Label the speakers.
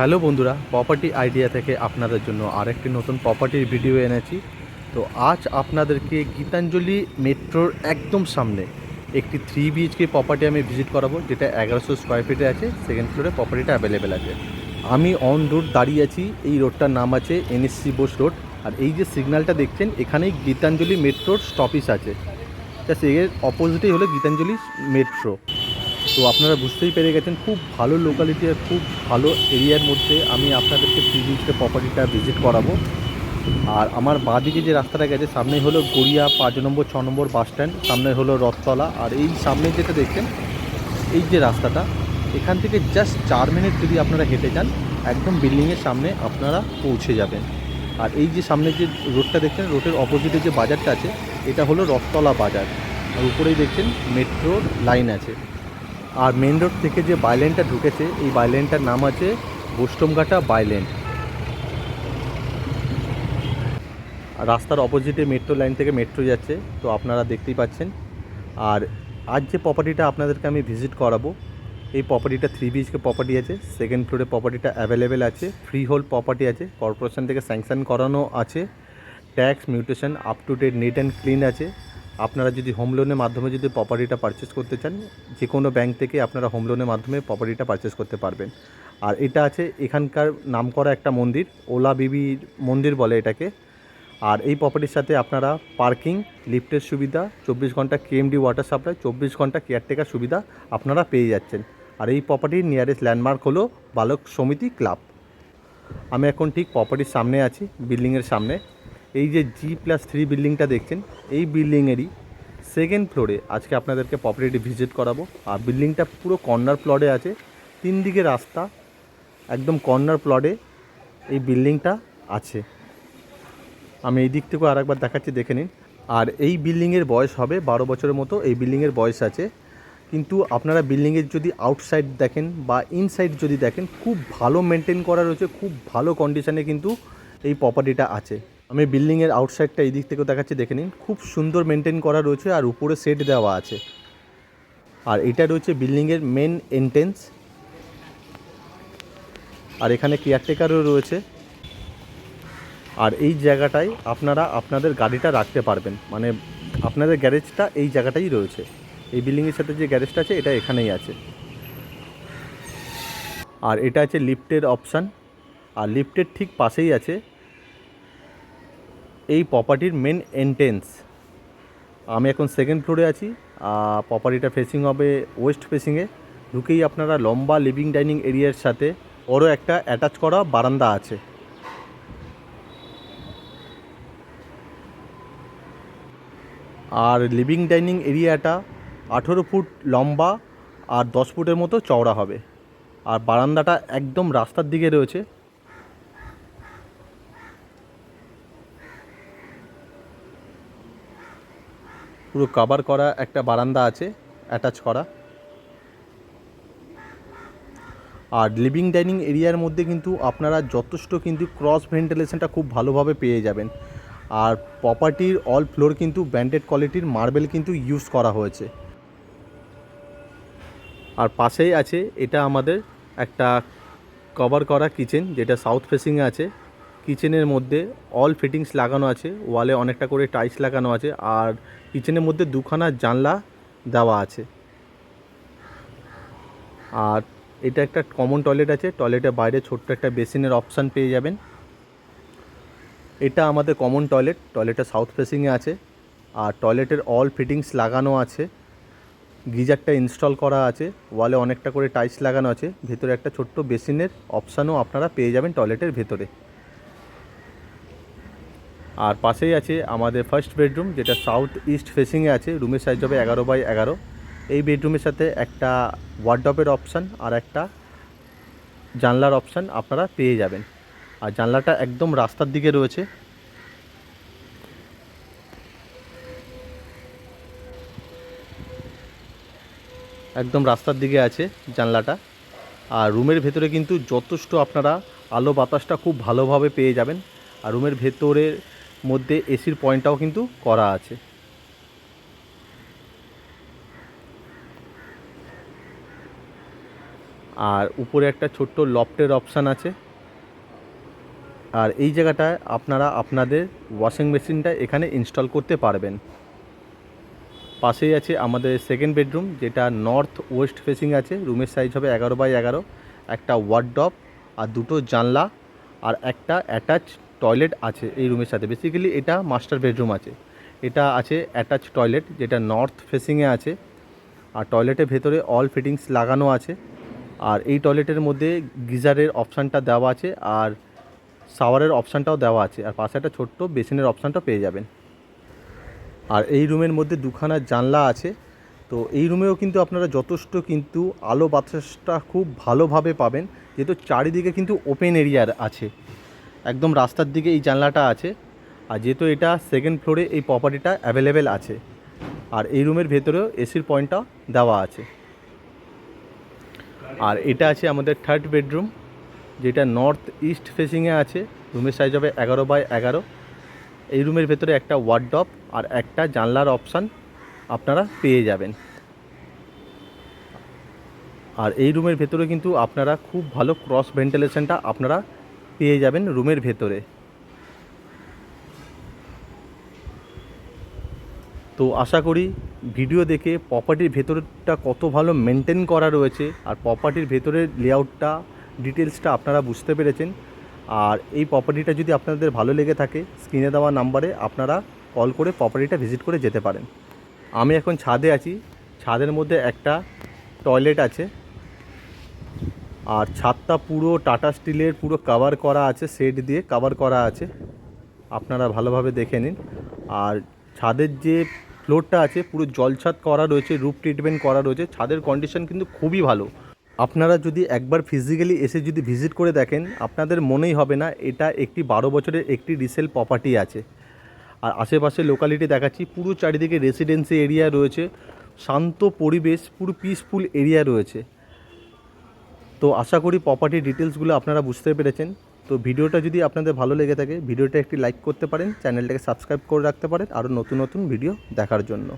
Speaker 1: Hello বন্ধুরা property idea থেকে আপনাদের জন্য আরেকটি নতুন প্রপার্টির ভিডিও এনেছি। তো আজ আপনাদেরকে গীতাঞ্জলি মেট্রোর একদম সামনে একটি থ্রি বিএইচকে প্রপার্টি আমি ভিজিট করাবো, যেটা এগারোশো স্কোয়ার ফিটে আছে সেকেন্ড ফ্লোরে প্রপার্টিটা অ্যাভেলেবেল আছে। আমি অন রোড দাঁড়িয়ে আছি, এই রোডটার নাম আছে এনএসসি বোস রোড আর এই যে সিগন্যালটা দেখছেন, এখানেই গীতাঞ্জলি মেট্রোর স্টপিস আছে। জাস্ট এর অপোজিটেই হলো গীতাঞ্জলি মেট্রো। তো আপনারা বুঝতেই পেরে গেছেন, খুব ভালো লোকালিটি আর খুব ভালো এরিয়ার মধ্যে আমি আপনাদেরকে বিচকে প্রপার্টিটা ভিজিট করাবো। আর আমার বাঁদিকে যে রাস্তাটা গেছে সামনে হলো গড়িয়া পাঁচ নম্বর, ছ নম্বর বাস স্ট্যান্ড সামনে হলো রথতলা। আর এই সামনে যেটা দেখছেন, এই যে রাস্তাটা, এখান থেকে জাস্ট চার মিনিট যদি আপনারা হেঁটে যান, একদম বিল্ডিংয়ের সামনে আপনারা পৌঁছে যাবেন। আর এই যে সামনে যে রোডটা দেখছেন রোডের অপোজিটে যে বাজারটা আছে, এটা হলো রথতলা বাজার। আর উপরেই দেখছেন মেট্রোর লাইন আছে। আর মেন রোড থেকে যে বাইলেনটা ঢুকেছে, এই বাইলেনটার নাম আছে বোস্টমঘাটা বাইলেন রাস্তার অপোজিটে মেট্রো লাইন থেকে মেট্রো যাচ্ছে, তো আপনারা দেখতেই পাচ্ছেন। আর আজ যে প্রপার্টিটা আপনাদেরকে আমি ভিজিট করাবো, এই প্রপার্টিটা থ্রি বিএইচকে প্রপার্টি আছে সেকেন্ড ফ্লোরে প্রপার্টিটা অ্যাভেলেবেল আছে ফ্রি হোল্ড প্রপার্টি আছে কর্পোরেশন থেকে স্যাংশন করানো আছে tax mutation up to date neat and clean আছে। আপনারা যদি হোম লোনের মাধ্যমে যদি প্রপার্টিটা পারচেস করতে চান যে কোনো ব্যাংক থেকে আপনারা হোম লোনের মাধ্যমে প্রপার্টিটা পারচেস করতে পারবেন। আর এটা আছে এখানকার নামকরা একটা মন্দির, ওলা বিবির মন্দির বলে এটাকে। আর এই প্রপার্টির সাথে আপনারা পার্কিং লিফটের সুবিধা, চব্বিশ ঘণ্টা কেএমডি ওয়াটার সাপ্লাই চব্বিশ ঘণ্টা কেয়ারটেকার সুবিধা আপনারা পেয়ে যাচ্ছেন। আর এই প্রপার্টির নিয়ারেস্ট ল্যান্ডমার্ক হলো বালক সমিতি ক্লাব আমি এখন ঠিক প্রপার্টির সামনে আছি বিল্ডিংয়ের সামনে। এই যে জি প্লাস থ্রি বিল্ডিংটা দেখছেন, এই বিল্ডিংয়েরই সেকেন্ড ফ্লোরে আজকে আপনাদেরকে প্রপার্টিটি ভিজিট করাবো। আর বিল্ডিংটা পুরো কর্নার প্লটে আছে। তিন দিকে রাস্তা, একদম কর্নার প্লটে এই বিল্ডিংটা আছে। আমি এই দিক থেকেও আরেকবার দেখাচ্ছি, দেখে নিন। আর এই বিল্ডিংয়ের বয়স হবে বারো বছরের মতো, এই বিল্ডিংয়ের বয়স আছে। কিন্তু আপনারা বিল্ডিংয়ের যদি আউটসাইড দেখেন বা ইনসাইড যদি দেখেন, খুব ভালো মেনটেন করা রয়েছে, খুব ভালো কন্ডিশনে কিন্তু এই প্রপার্টিটা আছে। আমি বিল্ডিংয়ের আউটসাইডটা এই দিক থেকেও দেখাচ্ছি, দেখে নিন। খুব সুন্দর মেনটেন করা রয়েছে আর উপরে সেট দেওয়া আছে। আর এটা রয়েছে বিল্ডিংয়ের মেন এন্ট্রেন্স আর এখানে কেয়ারটেকারও রয়েছে। আর এই জায়গাটায় আপনারা আপনাদের গাড়িটা রাখতে পারবেন। মানে আপনাদের গ্যারেজটা এই জায়গাটাই রয়েছে। এই বিল্ডিংয়ের সাথে যে গ্যারেজটা আছে, এটা এখানেই আছে। আর এটা আছে লিফটের অপশান আর লিফটের ঠিক পাশেই আছে। এই প্রপার্টির মেন এন্ট্রেন্স আমি এখন সেকেন্ড ফ্লোরে আছি প্রপার্টিটা ফেসিং হবে ওয়েস্ট ফেসিংয়ে ঢুকেই আপনারা লম্বা লিভিং ডাইনিং এরিয়ার সাথে ওরও একটা অ্যাটাচ করা বারান্দা আছে। আর লিভিং ডাইনিং এরিয়াটা আঠেরো ফুট লম্বা আর দশ ফুটের মতো চওড়া হবে। আর বারান্দাটা একদম রাস্তার দিকে রয়েছে। পুরো কাভার করা, একটা বারান্দা আছে অ্যাটাচ করা। আর লিভিং ডাইনিং এরিয়ার মধ্যে কিন্তু আপনারা যথেষ্ট কিন্তু ক্রস ভেন্টিলেশনটা খুব ভালোভাবে পেয়ে যাবেন। আর প্রপার্টির অল ফ্লোর কিন্তু ব্র্যান্ডেড কোয়ালিটির মার্বেল কিন্তু ইউজ করা হয়েছে। আর পাশেই আছে, এটা আমাদের একটা কভার করা কিচেন যেটা সাউথ ফেসিংয়ে আছে। কিচেনের মধ্যে অল ফিটিংস লাগানো আছে ওয়ালে অনেকটা করে টাইলস লাগানো আছে, আর কিচেনের মধ্যে দুখানা জানলা দেওয়া আছে। আর এটা একটা কমন টয়লেট আছে টয়লেটের বাইরে ছোট্ট একটা বেসিনের অপশান পেয়ে যাবেন। এটা আমাদের কমন টয়লেট টয়লেটটা সাউথ ফেসিংয়ে আছে, আর টয়লেটের অল ফিটিংস লাগানো আছে। গিজারটা ইনস্টল করা আছে ওয়ালে অনেকটা করে টাইলস লাগানো আছে, ভেতরে একটা ছোট্ট বেসিনের অপশানও আপনারা পেয়ে যাবেন টয়লেটের ভেতরে। আর পাশেই আছে আমাদের ফার্স্ট বেডরুম যেটা সাউথ ইস্ট ফেসিংয়ে আছে রুমের সাইজ হবে এগারো বাই এগারো। এই বেডরুমের সাথে একটা ওয়ার্ডপের অপশান আর একটা জানলার অপশান আপনারা পেয়ে যাবেন। আর জানলাটা একদম রাস্তার দিকে রয়েছে। একদম রাস্তার দিকে আছে জানলাটা। আর রুমের ভেতরে কিন্তু যথেষ্ট আপনারা আলো বাতাসটা খুব ভালোভাবে পেয়ে যাবেন। আর রুমের ভেতরের মধ্যে এসির পয়েন্টটাও কিন্তু করা আছে। আর উপরে একটা ছোট্ট লফটের অপশান আছে। আর এই জায়গাটায় আপনারা আপনাদের ওয়াশিং মেশিনটা এখানে ইনস্টল করতে পারবেন। পাশেই আছে আমাদের সেকেন্ড বেডরুম, যেটা নর্থ ওয়েস্ট ফেসিং আছে। রুমের সাইজ হবে এগারো বাই এগারো। একটা ওয়ার্ডডপ আর দুটো জানলা আর একটা অ্যাটাচ টয়লেট আছে এই রুমের সাথে। বেসিক্যালি এটা মাস্টার বেডরুম আছে। এটা আছে অ্যাটাচ টয়লেট যেটা নর্থ ফেসিংয়ে আছে। আর টয়লেটের ভেতরে অল ফিটিংস লাগানো আছে। আর এই টয়লেটের মধ্যে গিজারের অপশানটা দেওয়া আছে আর শাওয়ারের অপশানটাও দেওয়া আছে। আর পাশে একটা ছোট্ট বেসিনের অপশানটা পেয়ে যাবেন। আর এই রুমের মধ্যে দুখানা জানলা আছে। তো এই রুমেও কিন্তু আপনারা যথেষ্ট কিন্তু আলো বাতাসটা খুব ভালোভাবে পাবেন। যেহেতু চারিদিকে কিন্তু ওপেন এরিয়ার আছে। একদম রাস্তার দিকে এই জানলাটা আছে। আর যেহেতু এটা সেকেন্ড ফ্লোরে এই প্রপার্টিটা অ্যাভেলেবেল আছে। আর এই রুমের ভেতরেও এসির পয়েন্টটা দেওয়া আছে। আর এটা আছে আমাদের থার্ড বেডরুম যেটা নর্থ ইস্ট ফেসিংয়ে আছে। রুমের সাইজ হবে এগারো বাই এগারো। এই রুমের ভেতরে একটা ওয়ার্ডডপ আর একটা জানলার অপশান আপনারা পেয়ে যাবেন। আর এই রুমের ভেতরে কিন্তু আপনারা খুব ভালো ক্রস ভেন্টিলেশনটা আপনারা পেয়ে যাবেন রুমের ভেতরে। তো আশা করি ভিডিও দেখে প্রপার্টির ভেতরটা কত ভালো মেনটেন করা রয়েছে আর প্রপার্টির ভেতরের লেআউটটা ডিটেলসটা আপনারা বুঝতে পেরেছেন। আর এই প্রপার্টিটা যদি আপনাদের ভালো লেগে থাকে স্ক্রিনে দেওয়া নাম্বারে আপনারা কল করে প্রপার্টিটা ভিজিট করে যেতে পারেন। আমি এখন ছাদে আছি। ছাদের মধ্যে একটা টয়লেট আছে। আর ছাদটা পুরো টাটা স্টিলের পুরো কাভার করা আছে সেট দিয়ে কাভার করা আছে। আপনারা ভালোভাবে দেখে নিন। আর ছাদের যে ফ্লোরটা আছে, পুরো জলছাদ করা রয়েছে রূপ ট্রিটমেন্ট করা রয়েছে। ছাদের কন্ডিশন কিন্তু খুবই ভালো। আপনারা যদি একবার ফিজিক্যালি এসে যদি ভিজিট করে দেখেন, আপনাদের মনেই হবে না, এটা একটি বারো বছরের একটি রিসেল প্রপার্টি আছে। আর আশেপাশে লোকালিটি দেখাচ্ছি, পুরো চারিদিকে রেসিডেন্সি এরিয়া রয়েছে। শান্ত পরিবেশ, পুরো পিসফুল এরিয়া রয়েছে। তো আশা করি প্রপার্টির ডিটেলসগুলো আপনারা বুঝতে পেরেছেন। তো ভিডিওটা যদি আপনাদের ভালো লেগে থাকে, ভিডিওটা একটি লাইক করতে পারেন চ্যানেলটাকে সাবস্ক্রাইব করে রাখতে পারেন, আরও নতুন নতুন ভিডিও দেখার জন্য।